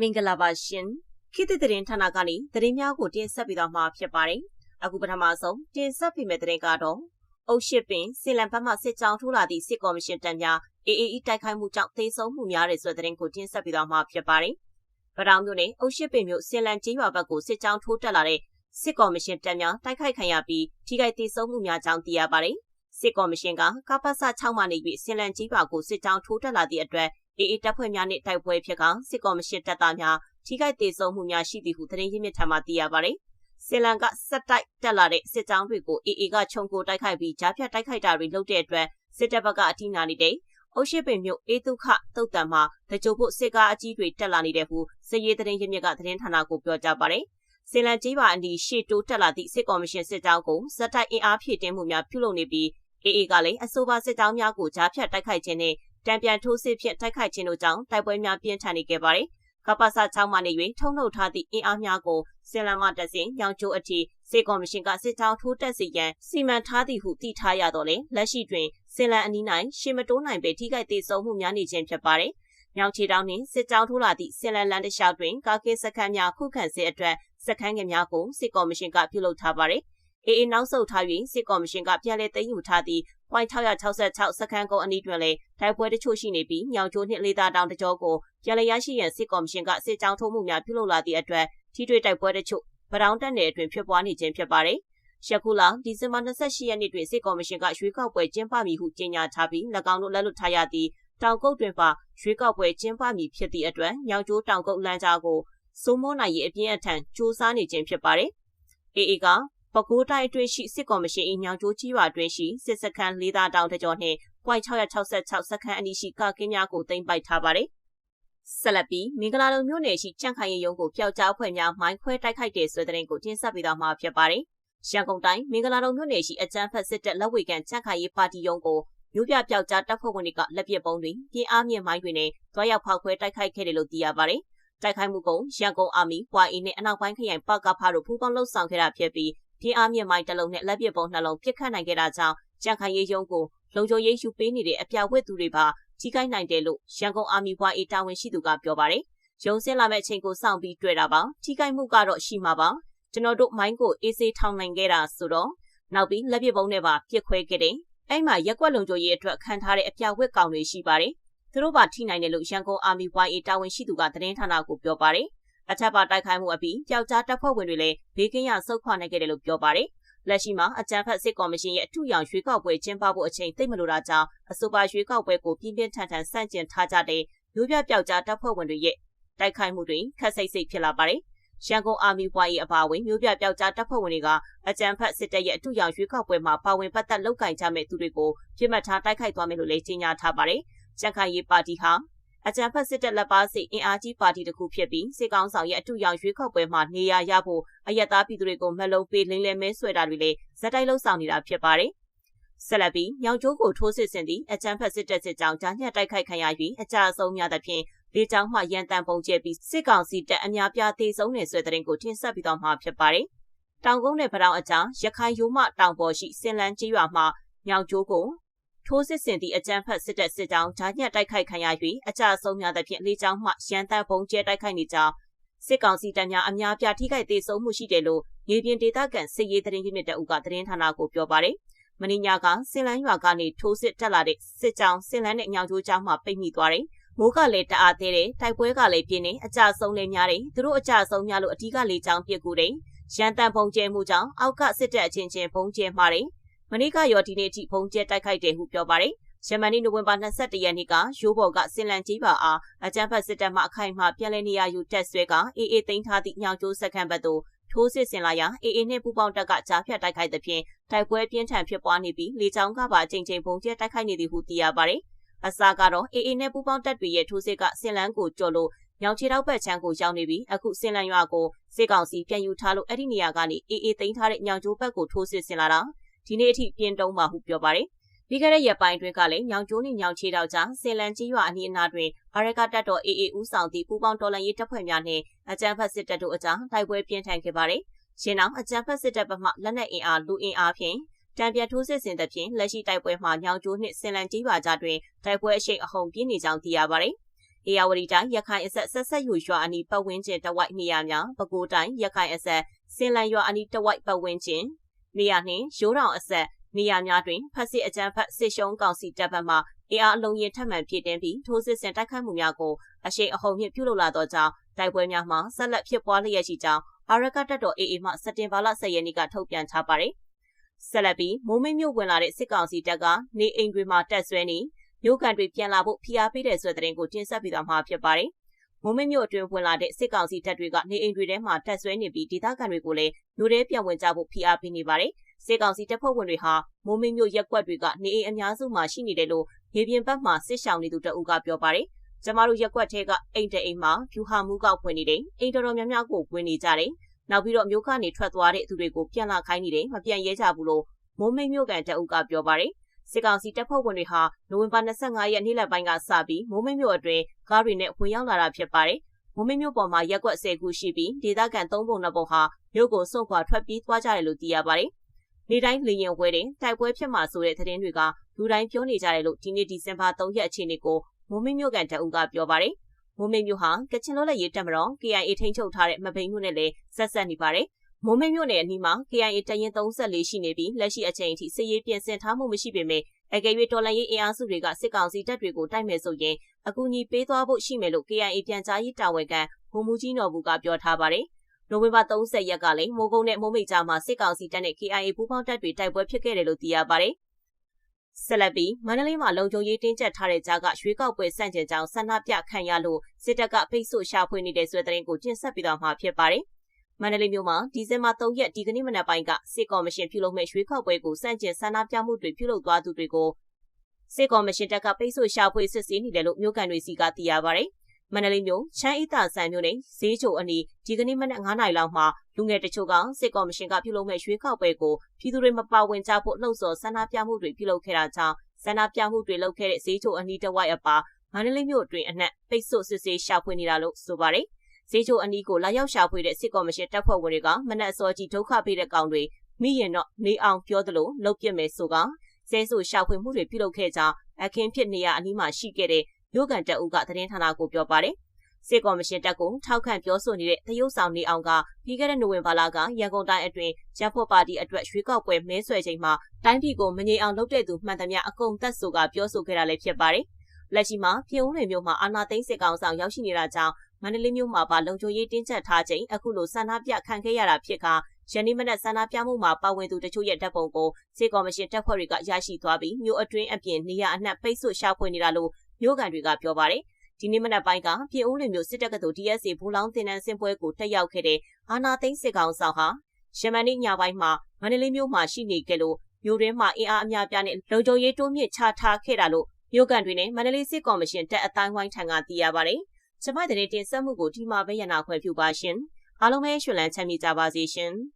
မင်္ဂလာပါရှင်ခေတ်သစ်သတင်းဌာနကနေသတင်းများကိုတင်ဆက်ပေးသွားမှာဖြစ်ပါတယ်အခုပထမဆုံးတင်ဆက်ပေးမယ့်သတင်းကတော့အုတ်ရှိပင်စီလန်ဘတ်မှစစ်ကြောင်းထိုးလာသည့်စစ်ကော်မရှင်တမ်းများ AAE တိုက်ခိုက်မှုကြောင့်သေဆုံးမှုများတဲ့ဆိုတဲ့သတင်းကိုတင်ဆက်ပေးသွားမှာဖြစ်ပါတယ်ဗတောင်မြို့နယ်အုတ်ရှိပင်မြို့စီလန်ကျေးရွာဘက်ကိုစစ်ကြောင်းထိုးတက်လာတဲ့စစ်ကော်မရှင်တမ်းများတိုက်ခိုက်ခံရပြီးထိခိုက်သေဆုံးမှုများကြောင်းသိရပါတယ်စစ်ကော်မရှင်ကကပ္ပစ6မှနေပြီးစီလန်ကြီးပါကိုစစ်ကြောင်းထိုးတက်လာသည့်အတွက် အေအေတပ်ဖွဲ့များနှင့်တိုက်ပွဲဖြစ်ကစစ်ကော်မရှင်တပ်သားများထိခိုက်ဒေဆုံးမှုများရှိသည်ဟုသတင်းရင်းမြစ်ထံမှသိရပါတယ်။စင်လန်ကစက်တိုက်တက်လာတဲ့စစ်ကြောင်းတွေကိုအေအေကခြုံကိုတိုက်ခိုက်ပြီးကြားဖြတ်တိုက်ခိုက်တာတွေလုပ်တဲ့အတွက်စစ်တပ်ဘက်ကအထိနာနေတဲ့အုတ်ရှိပင်မြို့အေတုခတုတ်တံမှာတကြိုဖို့စစ်ကားအကြီးတွေတက်လာနေတဲ့ဟုစစ်ရေးသတင်းရင်းမြစ်ကသတင်းဌာနကိုပြောကြားပါတယ်။စင်လန်ကြီးပါအနီးရှေ့တိုးတက်လာသည့်စစ်ကော်မရှင်စစ်ကြောင်းကိုစက်တိုက်အင်အားဖြည့်တင်းမှုများပြုလုပ်နေပြီးအေအေကလည်းအဆိုပါစစ်ကြောင်းများကိုကြားဖြတ်တိုက်ခိုက်ခြင်းနဲ့ တံပြန်ထိုးစစ်ဖြင့်တိုက်ခိုက်ခြင်းတို့ကြောင့်တိုက်ပွဲများပြင်းထန်နေခဲ့ပါတယ်။ကပ္ပစ6မှနေ၍ထုံနှုတ်ထားသည့်အင်အားများကိုစင်လန်မှတက်စဉ်ညောင်ကျိုးအထိစေကော်မရှင်ကစစ်ကြောင်းထိုးတက်စီရန်စီမံထားသည်ဟုသိထားရတော့လေလက်ရှိတွင်စင်လန်အနီး၌ရှေမတိုးနိုင်ပေထိခိုက်သေးဆုံးမှုများနေခြင်းဖြစ်ပါတယ်။မြောင်ချီတောင်းနှင့်စစ်ကြောင်းထိုးလာသည့်စင်လန်လန်တလျှောက်တွင်ကာကင်းစခန်းများခုခံစစ်အတွက်စခန်းငယ်များကိုစစ်ကော်မရှင်ကပြုလုပ်ထားပါတယ်။ အေးအေးနောက်ဆုတ်ထား၍စစ်ကော်မရှင်ကပြန်လည်သိမ်းယူထားသည့် .666 စခန်းကုန်းအနီးတွင်လည်းတိုက်ပွဲတချို့ရှိနေပြီးမြောင်ကျိုးနှင့်လေးသားတောင်တကြောကိုပြန်လည်ရရှိရန်စစ်ကော်မရှင်ကစစ်ကြောင်းထိုးမှုများပြုလုပ်လာသည့်အတွက်ထိတွေ့တိုက်ပွဲတချို့ဗတောင်းတက်နယ်အတွင်းဖြစ်ပွားနေခြင်းဖြစ်ပါတယ်။ယခုလဒီဇင်ဘာ28ရက်နေ့တွင်စစ်ကော်မရှင်ကရွေးကောက်ပွဲကျင်းပမည်ဟုကြေညာထားပြီး၎င်းတို့လက်လွတ်ထားရသည့်တောင်ကုတ်တွင်ပါရွေးကောက်ပွဲကျင်းပမည်ဖြစ်သည့်အတွက်ညောင်ကျိုးတောင်ကုတ်လမ်းကြားကိုစိုးမိုးနိုင်ရေးအပြင်းအထန်စ조사နေခြင်းဖြစ်ပါတယ်။ AA က ပဲခူးတိုင်းအတွင်းရှိစစ်ကော်မရှင်၏ညောင်ကျိုးကြီးရွာအတွင်းရှိစစ်စခန်းလေးသားတောင်တကြောနှင့် .666 စခန်းအနီးရှိကာကင်းများကိုတင်ပိုက်ထားပါတယ်။ဆက်လက်ပြီးမင်္ဂလာလုံမြို့နယ်ရှိကြန့်ခိုင်ရုံကိုပျောက်ကြားဖွဲ့များမိုင်းခွဲတိုက်ခိုက်တဲ့ဆွေးတဲ့ရင်ကိုတင်ဆက်ပေးသွားမှာဖြစ်ပါတယ်။ရန်ကုန်တိုင်းမင်္ဂလာလုံမြို့နယ်ရှိအကြမ်းဖက်စစ်တပ်လက်ဝေကန်ကြန့်ခိုင်ရေးပါတီရုံးကိုမြို့ပြပျောက်ကြားတပ်ဖွဲ့ဝင်တွေကလက်ပစ်ပုံးတွေပြင်းအားမြင့်မိုင်းတွေနဲ့တွားရောက်ဖောက်ခွဲတိုက်ခိုက်ခဲ့တယ်လို့သိရပါတယ်။တိုက်ခိုက်မှုကရန်ကုန်အာမီ YA နဲ့အနောက်ပိုင်းခရိုင်ပကဖားတို့ပူးပေါင်းလှုပ်ဆောင်ခဲ့တာဖြစ်ပြီး ပြင်းအားမြင့်မိုင်းတစ်လုံးနဲ့လက်ပစ်ပုံးနှလုံးပစ်ခတ်နိုင်ခဲ့တာကြောင့်ကြံခိုင်ရေးရုံးကိုလုံခြုံရေးယူပေးနေတဲ့အပြာဝတ်သူတွေပါကြီးကိုင်းနိုင်တယ်လို့ရန်ကုန်အာမီဘွားအေတာဝန်ရှိသူကပြောပါတယ်။ရုံဆင်းလာမယ့်အချိန်ကိုစောင့်ပြီးတွေ့တာပါ။ကြီးကိုင်းမှုကတော့ရှိမှာပါ။ကျွန်တော်တို့မိုင်းကိုအေးဆေးထောင်နိုင်ခဲ့တာဆိုတော့နောက်ပြီးလက်ပစ်ပုံးနဲ့ပါပြစ်ခွဲခဲ့တယ်။အဲ့မှာရက်ွက်လုံခြုံရေးအတွက်ခံထားတဲ့အပြာဝတ်ကောင်တွေရှိပါတယ်။သူတို့ပါထိနိုင်တယ်လို့ရန်ကုန်အာမီဘွားအေတာဝန်ရှိသူကသတင်းဌာနကိုပြောပါတယ်။ အထက်ပါတိုက်ခိုက်မှုအပြီးပျောက်ကြားတပ်ဖွဲ့ဝင်တွေလည်းဘေးကင်းရဆုတ်ခွာနိုင်ခဲ့တယ်လို့ပြောပါတယ်။လက်ရှိမှာအကြံဖတ်စစ်ကော်မရှင်ရဲ့အထူးရောင်ရွေးကောက်ပွဲကျင်းပဖို့အချိန်သိမ့်မလိုတာကြောင့်အဆိုပါရွေးကောက်ပွဲကိုပြင်းပြင်းထန်ထန်ဆန့်ကျင်ထားကြတဲ့မျိုးပြပျောက်ကြားတပ်ဖွဲ့ဝင်တွေရဲ့တိုက်ခိုက်မှုတွေခက်စိတ်စိတ်ဖြစ်လာပါတယ်။ရန်ကုန်အာမီဘွား၏အပါအဝင်မျိုးပြပျောက်ကြားတပ်ဖွဲ့ဝင်တွေကအကြံဖတ်စစ်တပ်ရဲ့အထူးရောင်ရွေးကောက်ပွဲမှာပါဝင်ပတ်သက်လုပ်ကင်ကြမဲ့သူတွေကိုပြစ်မှတ်ထားတိုက်ခိုက်သွားမယ်လို့လည်းကြေညာထားပါတယ်။ကြံခိုင်ရေးပါတီဟာ အကြံဖက်စစ်တပ်လက်ပါစီအင်အားကြီးပါတီတစ်ခုဖြစ်ပြီးစစ်ကောင်ဆောင်ရဲ့အထူးရောင်ရွေးခောက်ပွဲမှာနေရာရဖို့အယက်သားပြည်သူတွေကိုမလုံးပေးလင်းလဲမဲဆွဲတာတွေလည်းဇက်တိုက်လှုပ်ဆောင်နေတာဖြစ်ပါတယ်။ဆက်လက်ပြီးညောင်ကျိုးကိုထိုးစစ်ဆင်သည့်အကြံဖက်စစ်တပ်စစ်ကြောင်းကြားညှက်တိုက်ခိုက်ခံရပြီးအကြအဆုံးများသဖြင့်လေကြောင်းမှရန်တန်ပုံကျဲပြီးစစ်ကောင်စီတပ်အများပြားသေးဆုံးနေဆွဲတဲ့ရင်ကိုတင်ဆက်ပြီးတော့မှာဖြစ်ပါတယ်။တောင်ကုန်းနယ်ပတောင်အကြားရခိုင်ရိုးမတောင်ပေါ်ရှိစင်လန်းကြီးရွာမှညောင်ကျိုးကို ထိုးစစ်ဆင်သည့်အကြမ်းဖက်စစ်တပ်စစ်ကြောင်းဓာညက်တိုက်ခိုက်ခံရ၍အကြအဆုံးများသဖြင့်လေကြောင်းမှရန်တပ်ပုံကျဲတိုက်ခိုက်နေကြောင်းစစ်ကောင်စီတပ်များအများပြားထိခိုက်သေးဆုံးမှုရှိတယ်လို့ရေပြင်ဒေသကန်စစ်ရေးသတင်းရင်းမြစ်တအုပ်ကသတင်းဌာနကိုပြောပါတယ်။မင်းညာကစင်လန်းရွာကနေထိုးစစ်တက်လာတဲ့စစ်ကြောင်းစင်လန်းနဲ့ညောင်ကျိုးကြောင်းမှပိတ်မိသွားတယ်။မိုးကလည်းတအားသေးတယ်။တိုက်ပွဲကလည်းပြင်းနေအကြဆုံးလည်းများတယ်။သူတို့အကြဆုံးများလို့အဓိကလေကြောင်းပစ်ကူတယ်။ရန်တန်ပုံကျဲမှုကြောင့်အောက်ကစစ်တပ်အချင်းချင်းပုံကျဲမှာတယ်။ မနေ့ကရောဒီနေ့ထိဖုံကျဲတိုက်ခိုက်တယ်ဟုပြောပါတယ်။ယမန်နေ့နိုဝင်ဘာ22ရက်နေ့ကရိုးဘော်ကစင်လန်ကြီးပါအားအကြမ်းဖက်စစ်တပ်မှအခိုင်အမာပြန်လည်နေရယူတက်ဆွဲကအေးအေးသိမ်းထားသည့်ညောင်ကျိုးစက္ကန့်ဘက်သို့ထိုးစစ်ဆင်လာရာအေးအေးနှင့်ပူပေါင်းတပ်ကကြားဖြတ်တိုက်ခိုက်သဖြင့်တိုက်ပွဲပြင်းထန်ဖြစ်ပွားနေပြီးလေကြောင်းကပါအကြိမ်ကြိမ်ပုံကျဲတိုက်ခိုက်နေသည်ဟုသိရပါတယ်။အစားကတော့အေးအေးနဲ့ပူပေါင်းတပ်တွေရဲ့ထိုးစစ်ကစင်လန်းကိုကျော်လို့မြောင်ချီတောက်ဘက်ချမ်းကိုရောက်နေပြီးအခုစင်လန်ရွာကိုစစ်ကောင်စီပြန်ယူထားလို့အဲ့ဒီနေရာကနေအေးအေးသိမ်းထားတဲ့ညောင်ကျိုးဘက်ကိုထိုးစစ်ဆင်လာတာ ဒီနေ့အထိပြင်းတုံးပါဟုပြောပါတယ်။ပြီးခဲ့တဲ့ရက်ပိုင်းတွင်ကလည်းညောင်ကျိုးနှင့်ညောင်ချေတောက်ကြားဆင်လန်ကြီးရွာအနီးအနားတွင်အာရကတပ်တော် AA ဦးဆောင်သည့်ပူးပေါင်းတော်လှန်ရေးတပ်ဖွဲ့များနှင့်အကြမ်းဖက်စစ်တပ်တို့အကြားတိုက်ပွဲပြင်းထန်ခဲ့ပါတယ်။ရှင်းအောင်အကြမ်းဖက်စစ်တပ်ဘက်မှလက်နက်အင်အားလူအင်အားဖြင့်တံပြတ်ထိုးစစ်ဆင်သဖြင့်လက်ရှိတိုက်ပွဲမှာညောင်ကျိုးနှင့်ဆင်လန်ကြီးရွာကြားတွင်တိုက်ပွဲအရှိန်အဟုန်ပြင်းနေကြောင်းသိရပါတယ်။အေယာဝတီတိုင်းရခိုင်အဆက်ဆက်ဆက်ယူရွာအနီးပတ်ဝန်းကျင်တဝိုက်နေရာများပဲခူးတိုင်းရခိုင်အဆက်စင်လန်ရွာအနီးတဝိုက်ပတ်ဝန်းကျင် နေရာနှင့်ရိုးတောင်အဆက်နေရာများတွင်ဖက်စစ်အကြမ်းဖက်စစ်ရှုံးကောင်စီတပ်ဘက်မှအေအားအလုံးရင်ထပ်မံဖြစ်တင်ပြီးထိုးစစ်ဆင်တိုက်ခိုက်မှုများကိုအရှိန်အဟုန်မြင့်ပြုလုပ်လာသောကြောင့်တိုက်ပွဲများမှာဆက်လက်ဖြစ်ပွားလျက်ရှိကြောင်းအာရကတပ်တော် AA မှစက်တင်ဘာလ10ရက်နေ့ကထုတ်ပြန်ထားပါတယ်။ဆက်လက်ပြီးမိုးမိတ်မြို့ဝင်လာတဲ့စစ်ကောင်စီတပ်ကနေအိမ်တွေမှာတက်ဆွဲနေမြို့ကန်တွေပြန်လာဖို့ဖိအားပေးတဲ့ဆိုတဲ့သတင်းကိုတင်ဆက်ပေးသွားမှာဖြစ်ပါတယ်။ မိုးမိတ်မြို့အတွင်းဝင်လာတဲ့စစ်ကောင်စီတပ်တွေကနေအိမ်တွေထဲမှာတက်ဆွဲနေပြီးဒေသခံတွေကိုလည်းမြို့ထဲပြန်ဝင်ကြဖို့ဖိအားပေးနေပါတယ်။စစ်ကောင်စီတပ်ဖွဲ့ဝင်တွေဟာမိုးမိတ်မြို့ရက်ကွက်တွေကနေအိမ်အများစုမှာရှိနေတယ်လို့မြေပြင်ဘက်မှစစ်ရှောင်နေသူတအုပ်ကပြောပါတယ်။ကျမတို့ရက်ကွက်ထဲကအိမ်တအိမ်မှာဖြူဟာမှုကောက်ဖွင့်နေတယ်။အိမ်တော်တော်များများကိုဝင်နေကြတယ်။နောက်ပြီးတော့မြို့ကနေထွက်သွားတဲ့သူတွေကိုပြန်လာခိုင်းနေတယ်။မပြန်ရဲကြဘူးလို့မိုးမိတ်မြို့ကန်တအုပ်ကပြောပါတယ်။ စစ်ကောင်စီတပ်ဖွဲ့ဝင်တွေဟာနိုဝင်ဘာ25ရက်နေ့လယ်ပိုင်းကစပြီးမိုးမိတ်မြို့အတွင်းကားတွေနဲ့ဝင်ရောက်လာတာဖြစ်ပါတယ်။မိုးမိတ်မြို့ပေါ်မှာရက်ကွက်10ခုရှိပြီးဒေသခံ3ပုံ2ပုံဟာမြို့ကိုစွန့်ခွာထွက်ပြေးသွားကြတယ်လို့သိရပါတယ်။နေတိုင်းလေရင်ဝဲတဲ့တိုက်ပွဲဖြစ်မှာဆိုတဲ့သတင်းတွေကလူတိုင်းပြောနေကြတယ်လို့ဒီနေ့ဒီဇင်ဘာ3ရက်အခြေအနေကိုမိုးမိတ်မြို့ကန်တအုပ်ကပြောပါတယ်။မိုးမိတ်မြို့ဟာကချင်လွတ်လပ်ရေးတပ်မတော် KIA ထိန်းချုပ်ထားတဲ့မပိန်မြို့နဲ့လည်းဆက်ဆက်နေပါတယ်။ မိုးမိတ်မြို့နယ်အနီးမှာ KIA တရင်34ရှိနေပြီးလက်ရှိအချိန်အထိစစ်ရေးပြင်ဆင်ထားမှုမရှိပေမဲ့အကယ်၍တော်လှန်ရေးအင်အားစုတွေကစစ်ကောင်စီတပ်တွေကိုတိုက်မယ်ဆိုရင်အကူအညီပေးသွားဖို့ရှိမယ်လို့ KIA ပြန်ကြားရေးတာဝန်ခံဗိုလ်မှူးကြီးနော်ဘူးကပြောထားပါတယ်။နိုဝင်ဘာ30ရက်ကလည်းမိုးကုန်းနဲ့မိုးမိတ်ကြားမှာစစ်ကောင်စီတပ်နဲ့ KIA ပူးပေါင်းတပ်တွေတိုက်ပွဲဖြစ်ခဲ့တယ်လို့သိရပါတယ်။ဆက်လက်ပြီးမန္တလေးမှာလုံခြုံရေးတင်းကျပ်ထားတဲ့ကြားကရွေးကောက်ပွဲစန့်ကျင်ကြောင်းဆန္ဒပြခံရလို့စစ်တပ်ကပိတ်ဆို့ရှာဖွေနေတဲ့ဆွဲတဲ့ရင်ကိုကျင့်ဆက်ပြီးတော့မှဖြစ်ပါတယ်။ မန္တလေးမြို့မှာဒီဇင်ဘာ3ရက်ဒီကနေ့မနက်ပိုင်းကစစ်ကော်မရှင်ပြုလုပ်မဲ့ရွေးကောက်ပွဲကိုစန့်ကျင်ဆန္ဒပြမှုတွေပြုလုပ်သွားသူတွေကိုစစ်ကော်မရှင်တပ်ကပိတ်ဆို့ရှာဖွေစစ်ဆေးနေတယ်လို့မြို့ကန်တွေစီကသိရပါတယ်။မန္တလေးမြို့ချမ်းအေးသာဆန်မြို့နယ်ဈေးချိုအနီးဒီကနေ့မနက်9:00နာရီလောက်မှာလူငယ်တချို့ကစစ်ကော်မရှင်ကပြုလုပ်မဲ့ရွေးကောက်ပွဲကိုပြည်သူတွေမပါဝင်ကြဖို့လှုံ့ဆော်ဆန္ဒပြမှုတွေပြုလုပ်ခဲ့တာကြောင့်ဆန္ဒပြမှုတွေလုပ်ခဲ့တဲ့ဈေးချိုအနီးတစ်ဝိုက်အပါမန္တလေးမြို့အတွင်းအနှံ့ပိတ်ဆို့စစ်ဆေးရှာဖွေနေတာလို့ဆိုပါတယ်။ ဈေးချိုအနီးကိုလာရောက်ရှာဖွေတဲ့စစ်ကော်မရှင်တပ်ဖွဲ့ဝင်တွေကမနက်အစောကြီးဒုက္ခပေးတဲ့ကောင်တွေမိရင်တော့နေအောင်ပြောသလိုလှုပ်ပြစ်မယ်ဆိုကဆဲဆူရှာဖွေမှုတွေပြုလုပ်ခဲ့ကြောင်းအခင်းဖြစ်နေရအနီးမှာရှိခဲ့တဲ့မြို့ကန်တပ်ဦးကသတင်းဌာနကိုပြောပါတယ်။စစ်ကော်မရှင်တပ်ကိုထောက်ခံပြောဆိုနေတဲ့တရုတ်ဆောင်နေအောင်ကပြီးခဲ့တဲ့နိုဝင်ဘာလကရန်ကုန်တိုင်းအတွင်းရဖို့ပါတီအတွက်ရွေးကောက်ပွဲမဲဆွယ်ချိန်မှာတိုင်းပြည်ကိုမငြိမ်အောင်လုပ်တဲ့သူမှန်သမျှအကုန်သက်ဆိုကပြောဆိုခဲ့တာလည်းဖြစ်ပါတယ်။လက်ရှိမှာပြည်ဦးလွင်မြို့မှာအာဏာသိမ်းစစ်ကောင်ဆောင်ရောက်ရှိနေတာကြောင့်မ န္တလေးမြို့မှာပါလုံခြုံရေးတင်းကျပ်ထားချိန်အခုလိုဆန္ဒပြခံခဲ့ရတာဖြစ်ကယနေ့မနက်ဆန္ဒပြမှုမှာပါဝင်သူတချို့ရဲ့တပ်ပုံကိုစစ်ကော်မရှင်တပ်ဖွဲ့တွေကရရှိသွားပြီးမြို့အတွင်းအပြင်နေရာအနှံ့ပိတ်ဆို့ရှာဖွေနေတာလို့မြို့ကန်တွေကပြောပါတယ်။ဒီနေ့မနက်ပိုင်းကပြည်ဦးလွင်မြို့စစ်တပ်ကတူ DSA ဘူလောင်းတင်နန်းစင်ပွဲကိုတက်ရောက်ခဲ့တဲ့အာနာသိန်းစစ်ကောင်ဆောင်ဟာယမန်နေ့ညပိုင်းမှာမန္တလေးမြို့မှာရှိနေကြလို့မြို့ရင်းမှာအင်အားအများပြားနဲ့လုံခြုံရေးတိုးမြင့်ချထားခဲ့တာလို့မြို့ကန်တွေနဲ့မန္တလေးစစ်ကော်မရှင်တပ်အတိုင်းဝိုင်းထံကသိရပါတယ်။ ကျမတဲ့တင်ဆက်မှုကိုဒီမှာပဲရနာခွဲပြုပါရှင်။အားလုံးပဲရှင်လန်းချမ်းမြေကြပါစေရှင်။